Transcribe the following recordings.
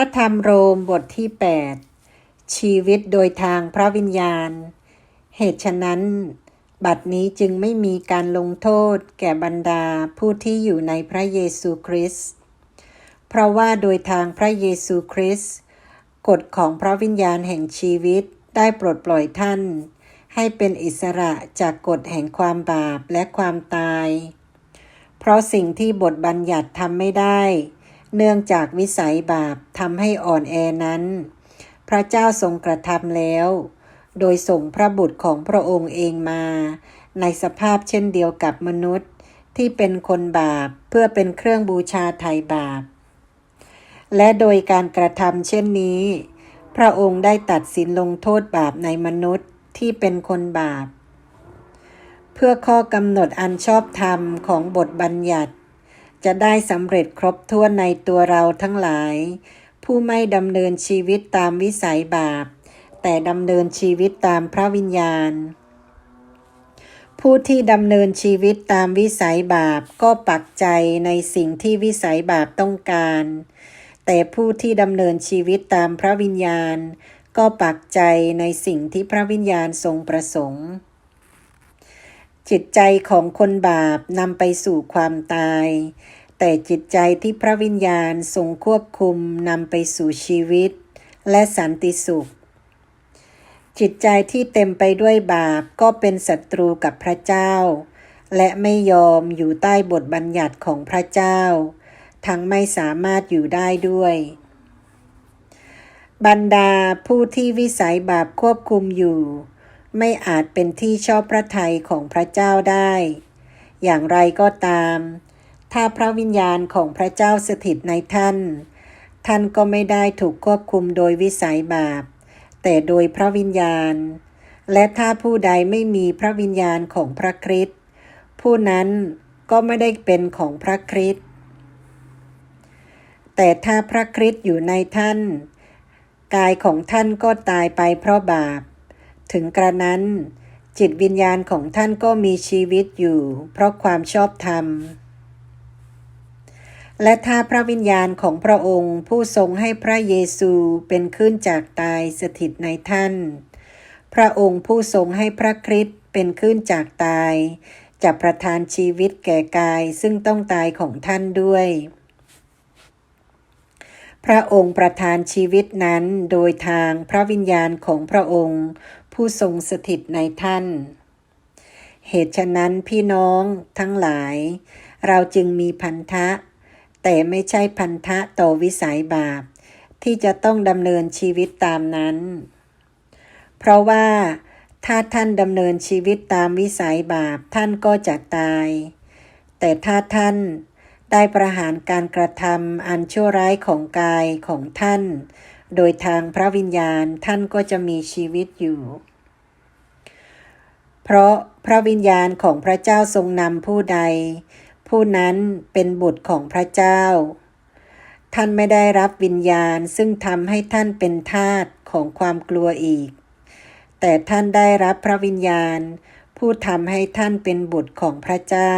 ระธรรมโรมบทที่ 8 ชีวิตโดยทางพระวิญญาณ เหตุฉะนั้น บัดนี้จึงไม่มีการลงโทษแก่บรรดาผู้ที่อยู่ในพระเยซูคริสต์เพราะว่าโดยทางพระเยซูคริสต์กฎของพระวิญญาณแห่งชีวิตได้ปลดปล่อยท่าน ให้เป็นอิสระจากกฎแห่งความบาปและความตาย เพราะสิ่งที่บทบัญญัติทำไม่ได้ เนื่องจากวิสัยบาปทำให้อ่อนแอนั้น พระเจ้าทรงกระทำแล้ว โดยส่งพระบุตรของพระองค์เองมา ในสภาพเช่นเดียวกับมนุษย์ที่เป็นคนบาปเพื่อเป็นเครื่องบูชาไถ่บาป และโดยการกระทำเช่นนี้ พระองค์ได้ตัดสินลงโทษบาปในมนุษย์ที่เป็นคนบาป เพื่อข้อกำหนดอันชอบธรรมของบทบัญญัติ จะได้สำเร็จครบถ้วนในตัวเราทั้งหลาย ผู้ไม่ดำเนินชีวิตตามวิสัยบาป แต่ดำเนินชีวิตตามพระวิญญาณ ผู้ที่ดำเนินชีวิตตามวิสัยบาปก็ปักใจในสิ่งที่วิสัยบาปต้องการ แต่ผู้ที่ดำเนินชีวิตตามพระวิญญาณ ก็ปักใจในสิ่งที่พระวิญญาณทรงประสงค์ จิตใจของคนบาปนำไปสู่ความตาย แต่จิตใจที่พระวิญญาณทรงควบคุมนำไปสู่ชีวิต และสันติสุข จิตใจที่เต็มไปด้วยบาปก็เป็นศัตรูกับพระเจ้า และไม่ยอมอยู่ใต้บทบัญญัติของพระเจ้า ทั้งไม่สามารถอยู่ได้ด้วยบรรดาผู้ที่วิสัยบาปควบคุมอยู่ ไม่อาจเป็นที่ชอบพระทัยของพระเจ้าได้ อย่างไรก็ตาม ถ้าพระวิญญาณของพระเจ้าสถิตในท่าน ท่านก็ไม่ได้ถูกควบคุมโดยวิสัยบาป แต่โดยพระวิญญาณ และถ้าผู้ใดไม่มีพระวิญญาณของพระคริสต์ผู้นั้นก็ไม่ได้เป็นของพระคริสต์แต่ถ้าพระคริสต์อยู่ในท่าน กายของท่านก็ตายไปเพราะบาป ถึงกระนั้น จิตวิญญาณของท่านก็มีชีวิตอยู่ เพราะความชอบธรรม และถ้าพระวิญญาณของพระองค์ผู้ทรงให้พระเยซูเป็นขึ้นจากตายสถิตในท่าน พระองค์ผู้ทรงให้พระคริสต์เป็นขึ้นจากตายจะประทานชีวิตแก่กายซึ่งต้องตายของท่านด้วย พระองค์ประทานชีวิตนั้นโดยทางพระวิญญาณของพระองค์ ผู้ทรงสถิตในท่าน เหตุฉะนั้นพี่น้องทั้งหลาย เราจึงมีพันธะ แต่ไม่ใช่พันธะต่อวิสัยบาป ที่จะต้องดำเนินชีวิตตามนั้น เพราะว่าถ้าท่านดำเนินชีวิตตามวิสัยบาปท่านก็จะตาย แต่ถ้าท่านได้ประหารการกระทำอันชั่วร้ายของกายของท่าน โดยทางพระวิญญาณท่านก็จะมีชีวิตอยู่ เพราะพระวิญญาณของพระเจ้าทรงนำผู้ใด ผู้นั้นเป็นบุตรของพระเจ้า ท่านไม่ได้รับวิญญาณซึ่งทำให้ท่านเป็นทาสของความกลัวอีก แต่ท่านได้รับพระวิญญาณ ผู้ทำให้ท่านเป็นบุตรของพระเจ้า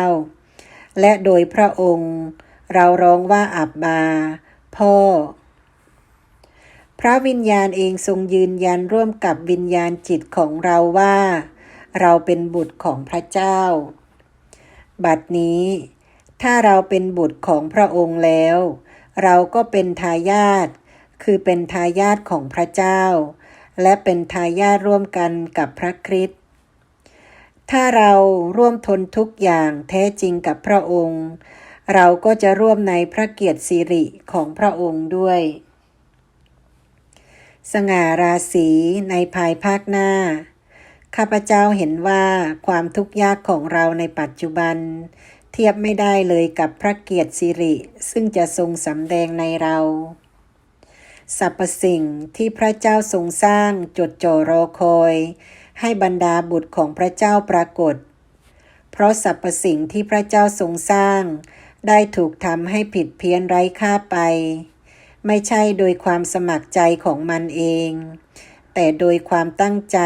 และโดยพระองค์ เราร้องว่าอับบา พ่อ พระวิญญาณเองทรงยืนยันร่วมกับวิญญาณจิตของเราว่า เราเป็นบุตรของพระเจ้า บัดนี้ ถ้าเราเป็นบุตรของพระองค์แล้ว เราก็เป็นทายาทคือเป็นทายาทของพระเจ้า และเป็นทายาทร่วมกันกับพระคริสต์ถ้าเราร่วมทนทุกอย่างแท้จริงกับพระองค์ เราก็จะร่วมในพระเกียรติสิริของพระองค์ด้วย สง่าราศีในภายภาคหน้า ข้าพเจ้าเห็นว่าความทุกข์ยากของเราในปัจจุบัน เทียบไม่ได้เลยกับพระเกียรติสิริ ซึ่งจะทรงสำแดงในเราสรรพสิ่งที่พระเจ้าทรงสร้างจดจ่อรอคอย ให้บรรดาบุตรของพระเจ้าปรากฏ เพราะสรรพสิ่งที่พระเจ้าทรงสร้าง ได้ถูกทำให้ผิดเพี้ยนไร้ค่าไป ไม่ใช่โดยความสมัครใจของมันเอง แต่โดยความตั้งใจ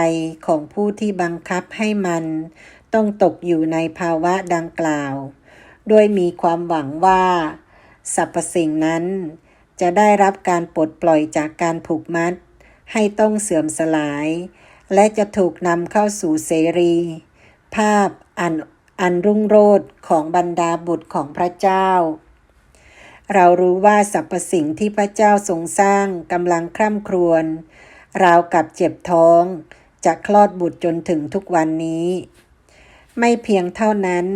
ของผู้ที่บังคับให้มัน ต้องตกอยู่ในภาวะดังกล่าวด้วยมีความหวังว่าสรรพสิ่งนั้น จะได้รับการปลดปล่อยจากการผูกมัด ให้ต้องเสื่อมสลาย และจะถูกนำเข้าสู่เสรี ภาพอันอันรุ่งโรจน์ของบรรดาบุตรของพระเจ้า เรารู้ว่าสรรพสิ่งที่พระเจ้าทรงสร้างกำลังคร่ำครวญราวกับเจ็บท้อง จะคลอดบุตรจนถึงทุกวันนี้ ไม่เพียงเท่านั้น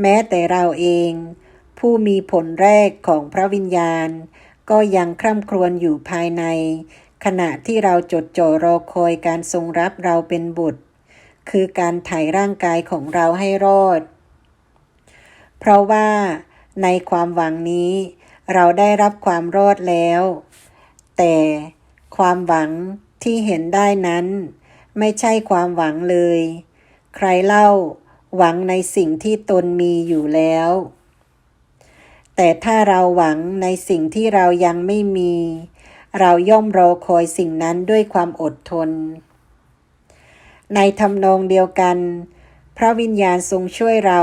แม้แต่เราเอง ผู้มีผลแรกของพระวิญญาณ ก็ยังคร่ำครวญอยู่ภายใน ขณะที่เราจดจ่อรอคอยการทรงรับเราเป็นบุตร คือการไถ่ร่างกายของเราให้รอด เพราะว่า ในความหวังนี้ เราได้รับความรอดแล้ว แต่ความหวังที่เห็นได้นั้น ไม่ใช่ความหวังเลย ใครเล่าหวังในสิ่งที่ตนมีอยู่แล้ว แต่ถ้าเราหวังในสิ่งที่เรายังไม่มี เราย่อมรอคอยสิ่งนั้นด้วยความอดทน ในทำนองเดียวกัน พระวิญญาณทรงช่วยเรา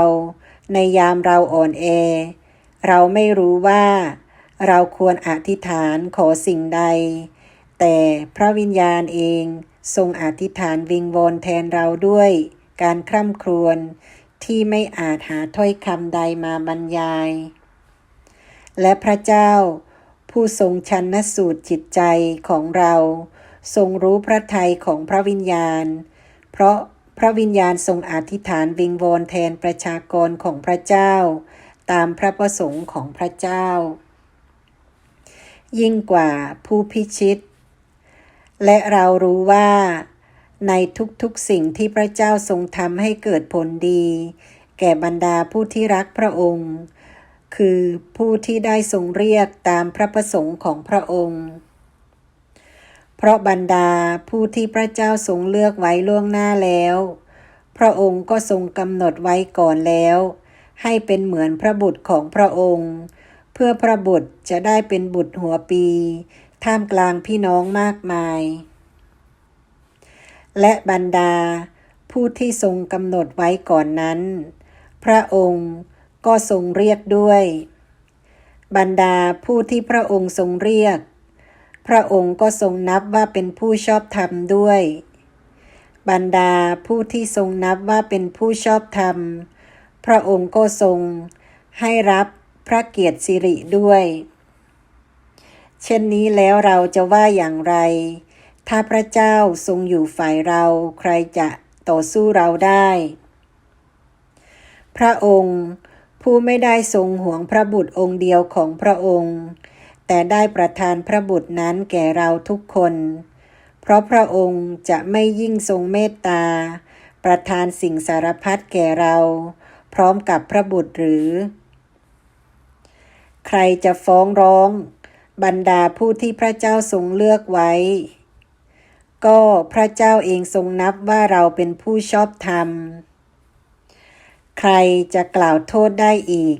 ในยามเราอ่อนแอ เราไม่รู้ว่า เราควรอธิษฐานขอสิ่งใด แต่พระวิญญาณเองทรงอธิษฐานวิงวอนแทนเราด้วย การคร่ำครวญที่ไม่อาจหาถ้อยคำใดมาบรรยาย และพระเจ้า ผู้ทรงชันนสูตรจิตใจของเรา ทรงรู้พระทัยของพระวิญญาณ เพราะพระวิญญาณทรงอธิษฐานวิงวอนแทนประชากรของพระเจ้า ตามพระประสงค์ของพระเจ้า ยิ่งกว่าผู้พิชิต และเรารู้ว่า ในทุกๆสิ่งที่พระเจ้าทรงทำให้เกิดผลดี แก่บรรดาผู้ที่รักพระองค์ คือผู้ที่ได้ทรงเรียกตามพระประสงค์ของพระองค์เพราะบรรดาผู้ที่พระเจ้าทรงเลือกไว้ล่วงหน้าแล้ว พระองค์ก็ทรงกำหนดไว้ก่อนแล้ว ให้เป็นเหมือนพระบุตรของพระองค์ เพื่อพระบุตรจะได้เป็นบุตรหัวปี ท่ามกลางพี่น้องมากมาย และบรรดา ผู้ที่ทรงกำหนดไว้ก่อนนั้น พระองค์ก็ทรงเรียกด้วย บรรดาผู้ที่พระองค์ทรงเรียก พระองค์ก็ทรงนับว่าเป็นผู้ชอบธรรมด้วย บรรดาผู้ที่ทรงนับว่าเป็นผู้ชอบธรรม พระองค์ก็ทรงให้รับพระเกียรติสิริด้วย เช่นนี้แล้วเราจะว่าอย่างไร ถ้าพระเจ้าทรงอยู่ฝ่ายเราใครจะต่อสู้เราได้ พระองค์ผู้ไม่ได้ทรงห่วงพระบุตรองค์เดียวของพระองค์ แต่ได้ประทานพระบุตรนั้นแก่เราทุกคน เพราะพระองค์จะไม่ยิ่งทรงเมตตา ประทานสิ่งสารพัดแก่เรา พร้อมกับพระบุตรหรือ ใครจะฟ้องร้อง บรรดาผู้ที่พระเจ้าทรงเลือกไว้ ก็พระเจ้าเองทรงนับว่าเราเป็นผู้ชอบธรรม ใครจะกล่าวโทษได้อีก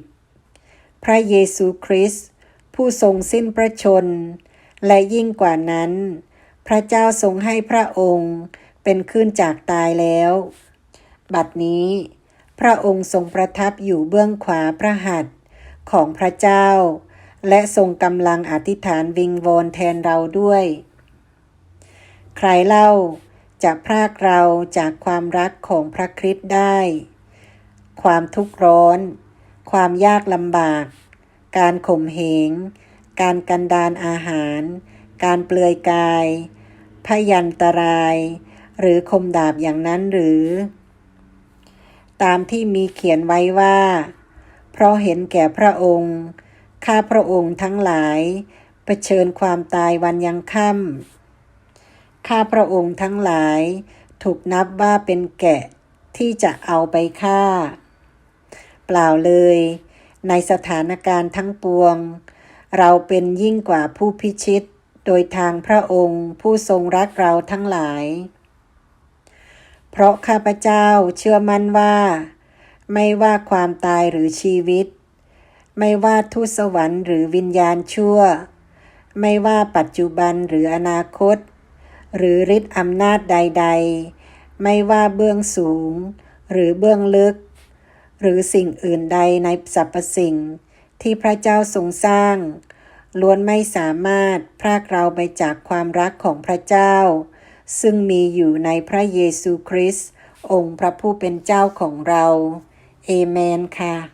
พระเยซูคริสต์ผู้ทรงสิ้นพระชน และยิ่งกว่านั้น พระเจ้าทรงให้พระองค์เป็นขึ้นจากตายแล้ว บัดนี้ พระองค์ทรงประทับอยู่เบื้องขวาพระหัตถ์ของพระเจ้า และทรงกำลังอธิษฐานวิงวอนแทนเราด้วย ใครเล่าจะพรากเราจากความรักของพระคริสต์ได้ ความทุกข์ร้อน ความยากลำบาก การข่มเหง การกันดานอาหาร การเปลือยกาย พยันตราย หรือคมดาบอย่างนั้นหรือ ตามที่มีเขียนไว้ว่า เพราะเห็นแก่พระองค์ ข้าพระองค์ทั้งหลายเผชิญความตายวันยังค่ำข้าพระองค์ทั้งหลายถูกนับว่าเป็นแกะที่จะเอาไปฆ่า เปล่าเลย ในสถานการณ์ทั้งปวง เราเป็นยิ่งกว่าผู้พิชิต โดยทางพระองค์ผู้ทรงรักเราทั้งหลาย เพราะข้าพเจ้าเชื่อมั่นว่า ไม่ว่าความตายหรือชีวิต ไม่ว่าทุตสวรรค์หรือวิญญาณชั่ว ไม่ว่าปัจจุบันหรืออนาคต หรือฤทธิ์อำนาจใด ๆ ไม่ว่าเบื้องสูง หรือเบื้องลึก หรือสิ่งอื่นใดในสรรพสิ่ง ที่พระเจ้าทรงสร้างล้วนไม่สามารถพรากเราไปจากความรักของพระเจ้า ซึ่งมีอยู่ในพระเยซูคริสต์องค์พระผู้เป็นเจ้าของเรา เอเมนค่ะ